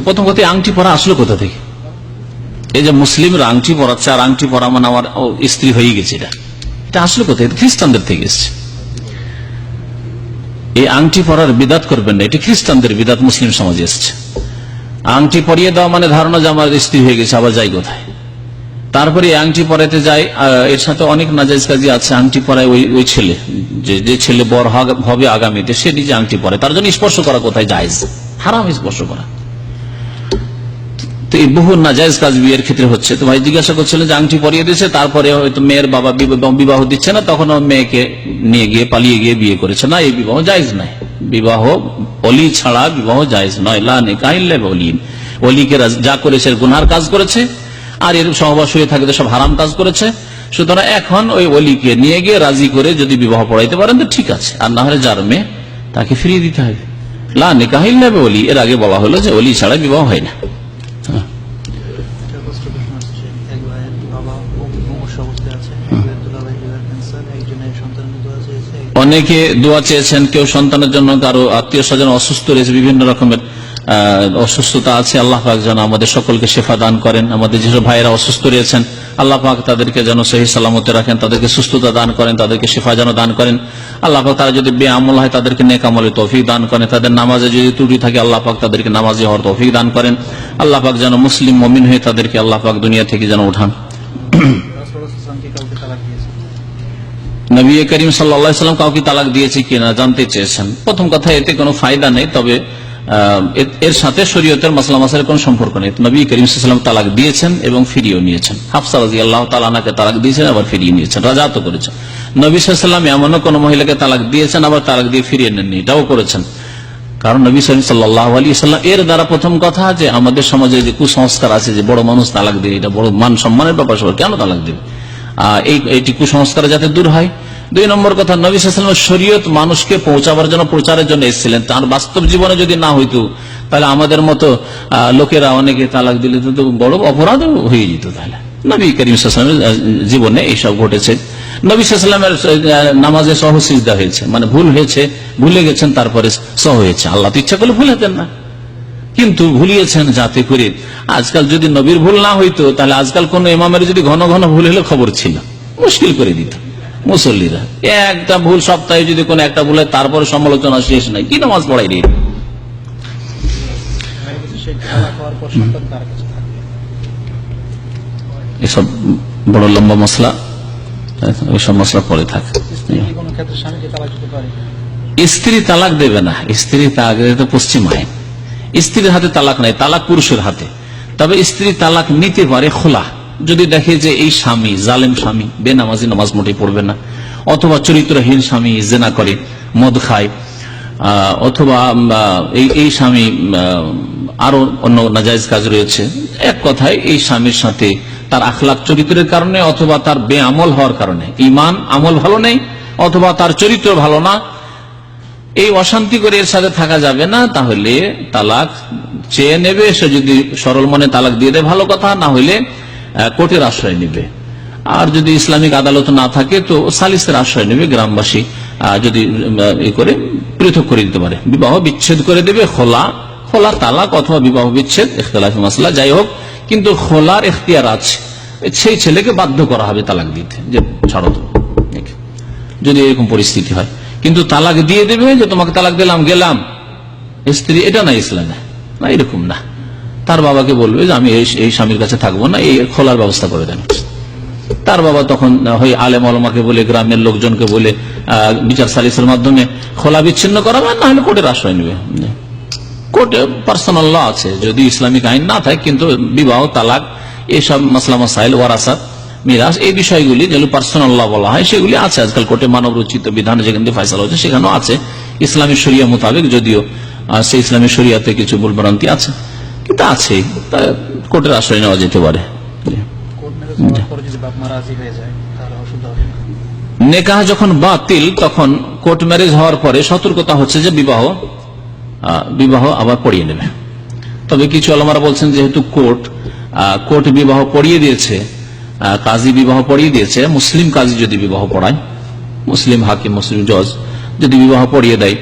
প্রথম কথা আংটি পরা আসলো কোথা থেকে? এই যে মুসলিমরা আংটি পরাচ্ছে আর আংটি পরা মানে আমার স্ত্রী হয়ে গেছে এটা। এটা আসলো কোথায়? খ্রিস্টানদের থেকে এসছে। এই আংটি পরার বিদাত করবেন না, এটি খ্রিস্টানদের বিদাত মুসলিম সমাজে এসছে। আংটি পরিয়ে দেওয়া মানে ধারণা যে আমার স্ত্রী হয়ে গেছে, আবার যাই কোথায়? তারপরে আংটি পরাতে যায় এর সাথে অনেক নাজাইজ কাজী আছে। আংটি পরায় ওই ওই ছেলে, যে যে ছেলে বর হবে আগামীতে, সে নিজে আংটি পরে তার জন্য স্পর্শ করা কোথায়? জায়েজ। হারাম স্পর্শ করা। তো এই বহু নাজায়জ কাজ বিয়ের ক্ষেত্রে হচ্ছে। তো ভাই জিজ্ঞাসা করছিলেন যে আংটি পরিয়ে দিয়েছে, তারপরে হয়তো মেয়ের বাবা বিবাহ- দিচ্ছে না তখন মেয়েকে নিয়ে গিয়ে, পালিয়ে গিয়ে বিয়ে করেছে। না, এই বিবাহ জায়েজ নয় বিবাহ অলি ছাড়া বিবাহ জায়েজ নয়। লা নিকাহিল্লা অলিন অলিকে যা করেছে গুনার কাজ করেছে, আর এর সহবাস হয়ে থাকে সব হারাম কাজ করেছে। সুতরাং এখন ওই অলিকে নিয়ে গিয়ে রাজি করে যদি বিবাহ পড়াইতে পারেন, তো ঠিক আছে। আর না হলে যার মেয়ে, তাকে ফিরিয়ে দিতে হবে। লা নেবে অলি এর আগে বলা হলো যে অলি ছাড়া বিবাহ হয় না একটা কষ্ট প্রশ্ন আসছে এক ভাইয়ের বাবা মুমূর্ষ অবস্থায় আছে এক ভাইয়ের দুলাভাই লিভার ক্যান্সার একজনের সন্তানের দোয়া চেয়েছে অনেকে দোয়া চেয়েছেন কেউ সন্তানের জন্য কারও আত্মীয় স্বজন অসুস্থ রয়েছে, বিভিন্ন রকমের অসুস্থতা আছে, আল্লাহ পাক যেন আমাদের সকলকে শেফা দান করেন। আমাদের যেসব ভাইয়েরা অসুস্থ রয়েছেন, আল্লাহ পাক তাদেরকে যেন সহি সালামতে রাখেন, তাদেরকে সুস্থতা দান করেন, তাদেরকে শেফা যেন দান করেন। আল্লাহ পাক তারা যদি বেআমল হয়, তাদেরকে নেকামলে তৌফিক দান করেন। তাদের নামাজে যদি ত্রুটি থাকে, আল্লাহ পাক তাদেরকে নামাজে হওয়ার তৌফিক দান করেন। আল্লাহ পাক যেন মুসলিম মমিন হয়ে তাদেরকে আল্লাহ পাক দুনিয়া থেকে যেন উঠান। নবী করিম সাল্লাম কাউকে তালাক দিয়েছে কিনা জানতে চেয়েছেন। প্রথম কথা, এতে কোনো ফায়দা নেই, তবে এর সাথে শরীয়তের মাসলা মাসালের কোনো সম্পর্ক নেই। নবী করিম সাল্লাম তালাক দিয়েছেন এবং ফিরিয়েও নিয়েছেন। হাফসা রাজি আল্লাহ তালাকে তালাক দিয়েছেন, আবার ফিরিয়ে নিয়েছেন রাজাত করেছেন। নবী সাল্লাম এমনও কোনো মহিলাকে তালাক দিয়েছেন, আবার তালাক দিয়ে ফিরিয়ে নেননি, এটাও করেছেন। কারণ নবী সাল্লাহ আলী সাল্লাম এর দ্বারা প্রথম কথা যে আমাদের সমাজে যে কুসংস্কার আছে, যে বড় মানুষ তালাক দেয়, এটা বড় মান সম্মানের ব্যাপার, সবার কেন তালাক দেবে? এই কুসংস্কার যাতে দূর হয়। দুই নম্বর কথা, নবী সাল্লামের শরীয়ত মানুষকে পৌঁছাবার জন্য প্রচারের জন্য এসেছিলেন। তার বাস্তব জীবনে যদি না হইতো, তাহলে আমাদের মতো লোকেরা অনেকে তালাক দিলে তো বড় অপরাধ হয়ে যেত তাহলে। নবী করিম জীবনে এইসব ঘটেছে। নবী সাল্লামের নামাজে সহ সিজদা হয়েছে। মানে ভুল হয়েছে, ভুলে গেছেন, তারপরে সহ হয়েছে। আল্লাহ তো ইচ্ছা করলে ভুল হতেন না। কিন্তু ভুলিয়েছেন যাতে করে আজকাল যদি নবীর ভুল না হইতো তাহলে আজকাল কোন ইমামের যদি ঘন ঘন ভুল হলে খবর ছিল। মুশকিল করে দিত মুসল্লিরা। একটা ভুল সপ্তাহে যদি কোন একটা ভুল হয় তারপরে সমালোচনা শেষ নাই কি নামাজ পড়াই রে? এসব বড় লম্বা মশলা ওইসব মশলা পরে থাকে। স্ত্রী তালাক স্ত্রী তালাক দেবে না। স্ত্রী তালাক দেবে তো পশ্চিম আইন। স্ত্রীর হাতে তালাক নাই, তালাক পুরুষের হাতে। তবে স্ত্রী তালাক নিতে পারে খোলা। যদি দেখে যে এই স্বামী জালেম স্বামী, বেনামাজি নামাজ মোটে পড়বে না। অথবা চরিত্রহীন স্বামী জেনা করে, মদ খায় অথবা এই এই স্বামী আরও অন্য নাজাইজ কাজ রয়েছে। এক কথায়, এই স্বামীর সাথে তার আখলাক চরিত্রের কারণে অথবা তার বেআমল হওয়ার কারণে। ইমান আমল ভালো নেই, অথবা তার চরিত্র ভালো না এই অশান্তি করে এর সাথে থাকা যাবে না, তাহলে তালাক চেয়ে নেবে, সে যদি সরল মনে তালাক দিয়ে দেয়, ভালো কথা, না হলে কোর্টের আশ্রয় নেবে। আর যদি ইসলামিক আদালত না থাকে, তো সালিসের আশ্রয় নেবে গ্রামবাসী যদি করে পৃথক করে দিতে পারে। বিবাহ বিচ্ছেদ করে দেবে, খোলা খোলা তালাক অথবা বিবাহ বিচ্ছেদ, ইখতলাফি মাসলা, যাই হোক, কিন্তু খোলার এখতিয়ার আছে। সেই ছেলেকে বাধ্য করা হবে তালাক দিতে, যে ছাড়ো যদি এরকম পরিস্থিতি হয়। কিন্তু তালাক দিয়ে দেবে যে তোমাকে তালাক দিলাম, গেলাম। স্ত্রী, এটা না ইসলামে। না, এরকম না। তার বাবাকে বলবে যে আমি এই স্বামীর কাছে থাকব না, এই খোলার ব্যবস্থা করে দেন। তার বাবা তখন হয় আলেম আলমাকে বলে, গ্রামের লোকজনকে বলে বিচার সালিসের মাধ্যমে খোলা বিচ্ছিন্ন করাবে না হলে কোর্টের আশ্রয় নেবে। কোর্টে পার্সোনাল ল আছে। যদি ইসলামিক আইন না থাকে, কিন্তু বিবাহ, তালাক, এসব মাসলা, মাসাইল, ওয়ারাসাত মিরাজ এই বিষয়গুলি যেগুলো পার্সোনাল ল বলা হয় সেগুলি আছে। আজকাল কোর্টে মানব রচিত বিধান যেখান থেকে ফাইসাল হচ্ছে সেখানেও আছে। ইসলামী শরিয়া মোতাবেক যদিও সেই ইসলামী শরিয়াতে কিছু ভুলভ্রান্তি আছে। কিন্তু আছে। কোর্টের আশ্রয় নেওয়া যেতে পারে। নেকাহ যখন বাতিল তখন কোর্ট ম্যারেজ হওয়ার পরে সতর্কতা হচ্ছে যে বিবাহ বিবাহ আবার পড়িয়ে নেবে। তবে কিছু আলমারা বলছেন যেহেতু কোর্ট কোর্ট বিবাহ পড়িয়ে দিয়েছে কাজী বিবাহ পড়িয়ে দিয়েছে। মুসলিম কাজী যদি বিবাহ পড়ায়, মুসলিম হাকিম, মুসলিম জজ যদি বিবাহ পড়িয়ে দেয়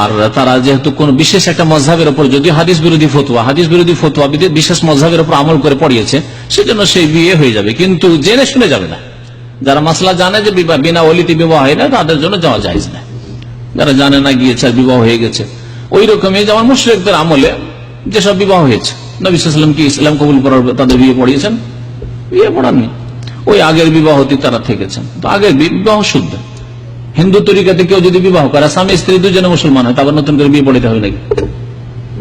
আর তারা যেহেতু কোন বিশেষ একটা মজহাবের উপর যদি হাদিস বিরোধী ফতুয়া, হাদিস বিরোধী ফতুয়া বিশেষ মজহাবের উপর আমল করে পড়িয়েছে, সেজন্য সেই বিয়ে হয়ে যাবে, কিন্তু জেনে শুনে যাবে না। যারা মাসলা জানে যে বিনা অলিতে বিবাহ হয় না, তাদের জন্য যাওয়া যায় না। যারা জানে না গিয়েছে আর বিবাহ হয়ে গেছে, ওই রকমই যেমন মুশ্রিকদের আমলে যেসব বিবাহ হয়েছে, নবী সাল্লাম কি ইসলাম কবুল করার তাদের বিয়ে পড়িয়েছেন বিয়ে পড়াননি। ওই আগের বিবাহতে তারা থেকেছেন। তো আগের বিবাহ শুদ্ধ। হিন্দু তরিকাতে কেউ যদি বিবাহ করে, স্বামী, স্ত্রী দুজনে মুসলমান হয়, তারপর নতুন করে বিয়ে পড়িতে হবে নাকি?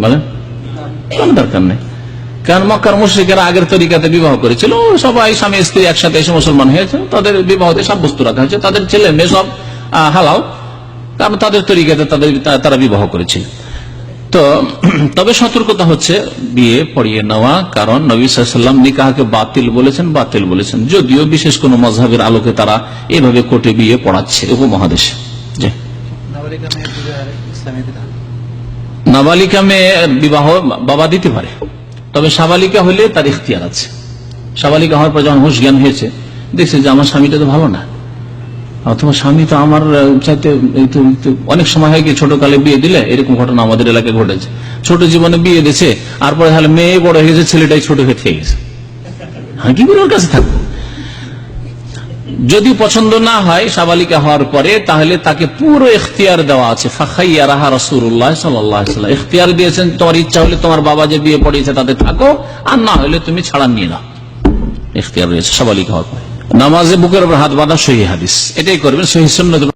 বলেন? কোনো দরকার নেই। কারণ মক্কার মুশ্রিকেরা আগের তরিকাতে বিবাহ করেছিল, সবাই স্বামী, স্ত্রী একসাথে এসে মুসলমান হয়েছে, তাদের বিবাহতে সাব্যস্ত রাখা হয়েছে, তাদের ছেলে মেয়ে সব হালাও কারণ তাদের তরিকাতে তাদের তারা বিবাহ করেছিল। তো তবে সতর্কতা হচ্ছে বিয়ে পড়িয়ে নেওয়া কারণ নবী সাল্লাম নিকাহকে বাতিল বলেছেন বাতিল বলেছেন। যদিও বিশেষ কোন মজহাবের আলোকে তারা এভাবে কোর্টে বিয়ে পড়াচ্ছে উপমহাদেশে। নাবালিকা মেয়ে বিবাহ বাবা দিতে পারে তবে সাবালিকা হলে তার ইখতিয়ার আছে। সাবালিকা হওয়ার পর যখন হুশ জ্ঞান হয়েছে দেখছে যে আমার স্বামীটা তো ভালো না। অথবা স্বামী তো আমার চাইতে অনেক সময় হয় কি ছোট কালে বিয়ে দিলে এরকম ঘটনা আমাদের এলাকায় ঘটেছে। ছোট জীবনে বিয়ে দিয়েছে আর পরে তাহলে মেয়ে বড় হয়ে গেছে, ছেলেটাই ছোট হয়ে থেকে গেছে। হ্যাঁ কি করে ওর কাছে থাকব? যদি পছন্দ না হয়, সাবালিকা হওয়ার পরে, তাহলে তাকে পুরো এখতিয়ার দেওয়া আছে। ফাখাইয়া এখতিয়ার দিয়েছেন, তোমার ইচ্ছা হলে তোমার বাবা যে বিয়ে পড়িয়েছে তাতে থাকো, আর না হলে তুমি ছাড়া নিয়ে নাও। এখতিয়ার রয়েছে, সাবালিকা হওয়ার পরে। নামাজে বুকের উপর হাত বাঁধা সহি হাদিস। এটাই করবেন সহি সুন্নত